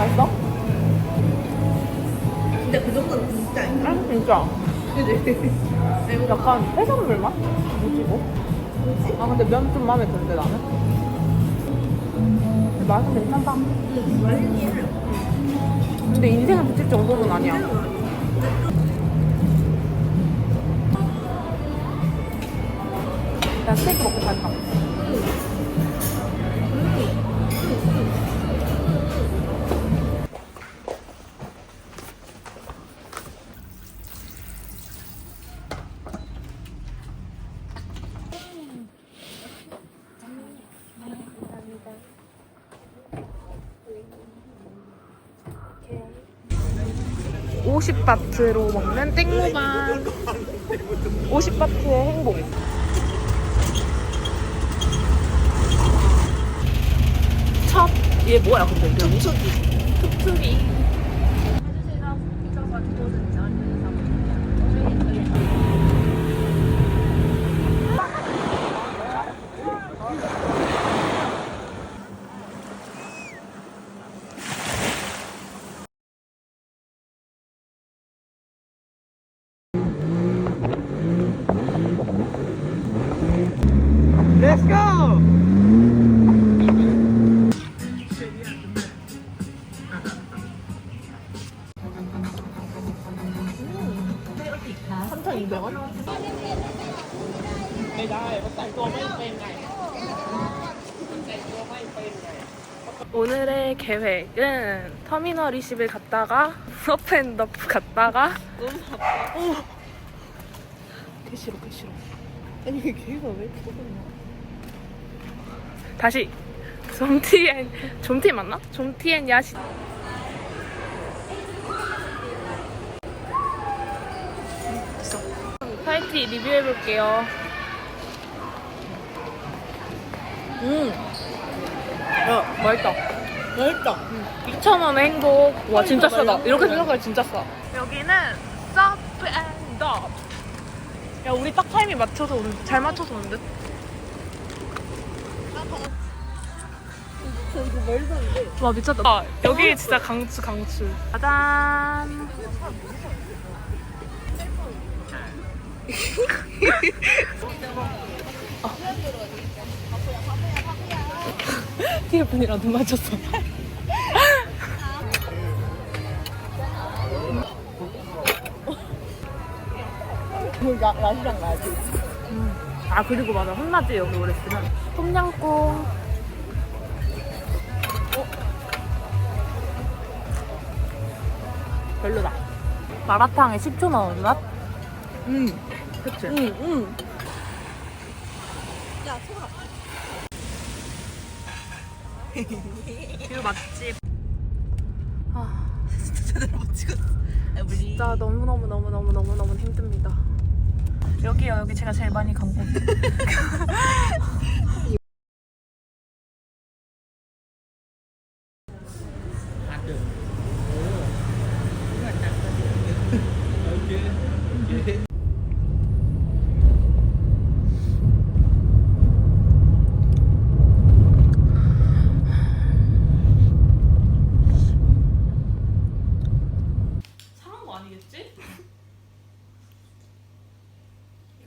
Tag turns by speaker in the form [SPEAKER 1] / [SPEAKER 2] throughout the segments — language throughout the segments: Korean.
[SPEAKER 1] 맛있어?
[SPEAKER 2] 근데 그 정도는 진짜 아닌가?
[SPEAKER 1] 응 진짜
[SPEAKER 2] 그지?
[SPEAKER 1] 약간 해산물 맛? 뭐지 이거?
[SPEAKER 2] 뭐지?
[SPEAKER 1] 아 근데 면 좀 마음에 드는데 나는 근데 맛은 괜찮다
[SPEAKER 2] 응, 맛있긴 해요.
[SPEAKER 1] 근데 인생을 붙일 정도는 아니야 나 스테이크 먹고 살까 오십 바트로 먹는 땡모반. 오십 바트의 행복. 첫, 얘 뭐야, 근데?
[SPEAKER 2] 툭툭이.
[SPEAKER 1] 툭툭이. 계획은 터미널 20을 갔다가 서프앤더프 갔다가
[SPEAKER 2] 너무 바빠.
[SPEAKER 1] 오! 개 싫어 개 싫어
[SPEAKER 2] 아니, 걔가 왜 뽑았냐?
[SPEAKER 1] 다시 좀티엔 좀티 맞나? 좀티엔 있어 타이티 리뷰해볼게요 음 야, 맛있다
[SPEAKER 2] 맛있다.
[SPEAKER 1] 2,000원의 행복 와 진짜
[SPEAKER 2] 진짜
[SPEAKER 1] 싸다 이렇게. 생각하면 진짜 싸 여기는 서프앤더프 야 우리 딱 타이밍 맞춰서 오는 잘 맞춰서 오는 듯
[SPEAKER 2] 저 이거 말도 안 돼.
[SPEAKER 1] 와 미쳤다. 아, 여기 진짜 강추 강추. 짜잔. 티에분이랑 눈 맞췄어.
[SPEAKER 2] 그 야, 라시랑 나지.
[SPEAKER 1] 아 그리고 맞아 혼나지 여기 오래 쓰면. 똠양꿍. 어? 별로다. 마라탕에 10초 넣은 맛?
[SPEAKER 2] 응.
[SPEAKER 1] 그치?
[SPEAKER 2] 응, 응. 야, 소라.
[SPEAKER 1] 뷰 맛집. 아,
[SPEAKER 2] 제대로 못 찍었어. 야, 우리.
[SPEAKER 1] 진짜 너무너무너무너무너무너무 힘듭니다. 여기요, 여기 제가 제일 많이 간 곳 거 아니겠지?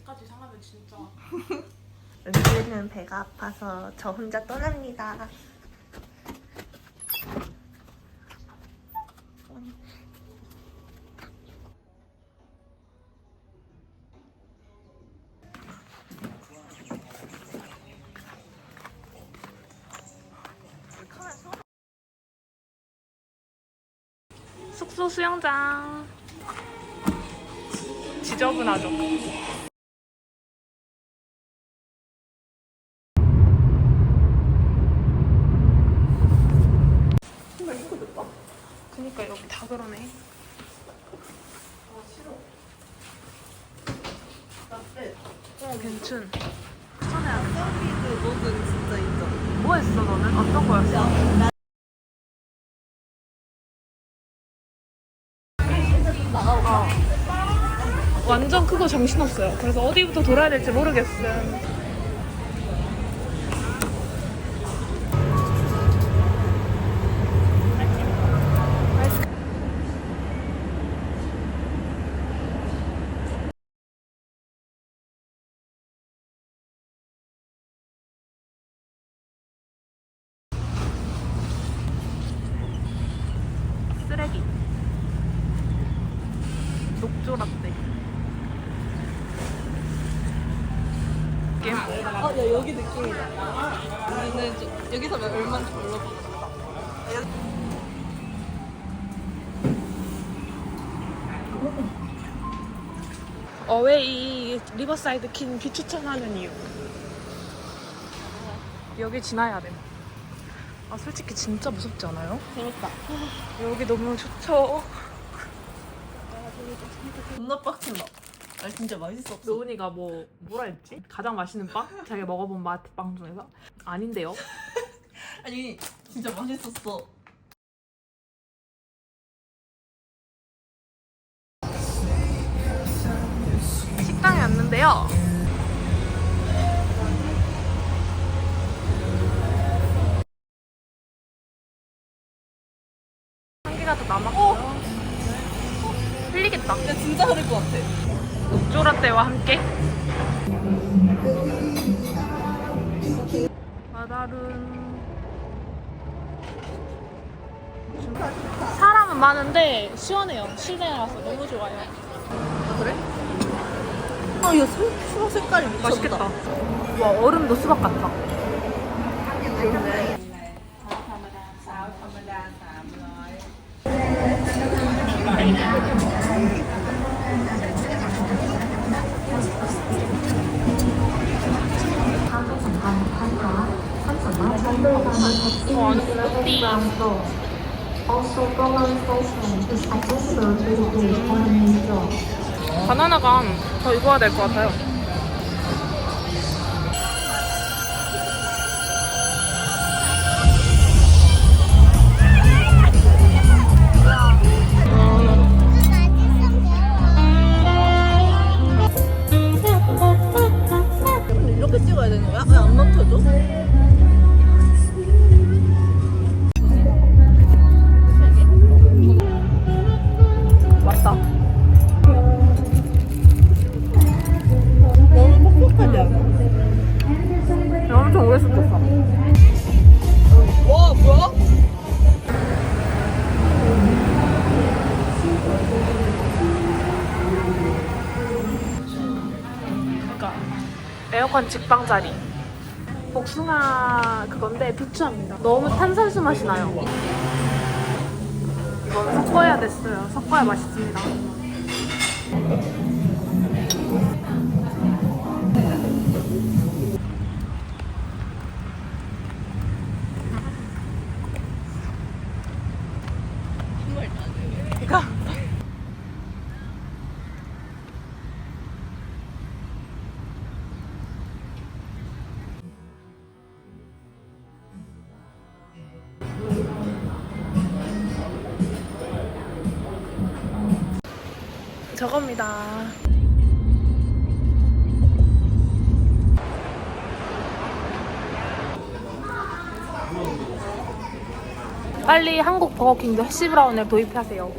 [SPEAKER 1] 여기까지 상하면 진짜.
[SPEAKER 2] 은지는 배가 아파서 저 혼자 떠납니다.
[SPEAKER 1] 숙소 수영장. 지저분하죠. 그니까 여기 다 그러네. 어,
[SPEAKER 2] 인정.
[SPEAKER 1] 뭐 했어, 너는? 어떤 거였어? 어. 완전 크고 정신없어요. 그래서 어디부터 돌아야 될지 모르겠음.
[SPEAKER 2] 쓰레기 녹조 라떼 어, 야, 여기 느낌이다. 우리는 저, 여기서 몇 얼마인지 몰라보자.
[SPEAKER 1] 어웨이 리버사이드 킨 비추천하는 이유. 여기 지나야 돼. 아 솔직히 진짜 무섭지 않아요?
[SPEAKER 2] 재밌다.
[SPEAKER 1] 여기 너무 좋죠.
[SPEAKER 2] 존나 빡친다. 아 진짜 맛있었어.
[SPEAKER 1] 노은이가 뭐 뭐라 했지? 가장 맛있는 빵? 자기가 먹어본 맛빵 중에서 아닌데요.
[SPEAKER 2] 아니 진짜 맛있었어.
[SPEAKER 1] 바다른. 사람은 많은데 시원해요. 실내라서 너무 좋아요.
[SPEAKER 2] 아 그래? 아 이거 수, 수박 색깔이.
[SPEAKER 1] 맛있겠다. 와 얼음도 수박 같아. 바나나가 더 익어야 될 것 같아요. 에어컨 직방 자리. 복숭아 그건데 비추합니다. 너무 탄산수 맛이 나요. 이건 섞어야 됐어요. 섞어야 맛있습니다. 저겁니다. 빨리 한국 버거킹도 해시브라운을 도입하세요.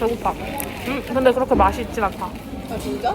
[SPEAKER 1] 배고파. 음, 근데 그렇게 맛이 있진 않다.
[SPEAKER 2] 아 진짜?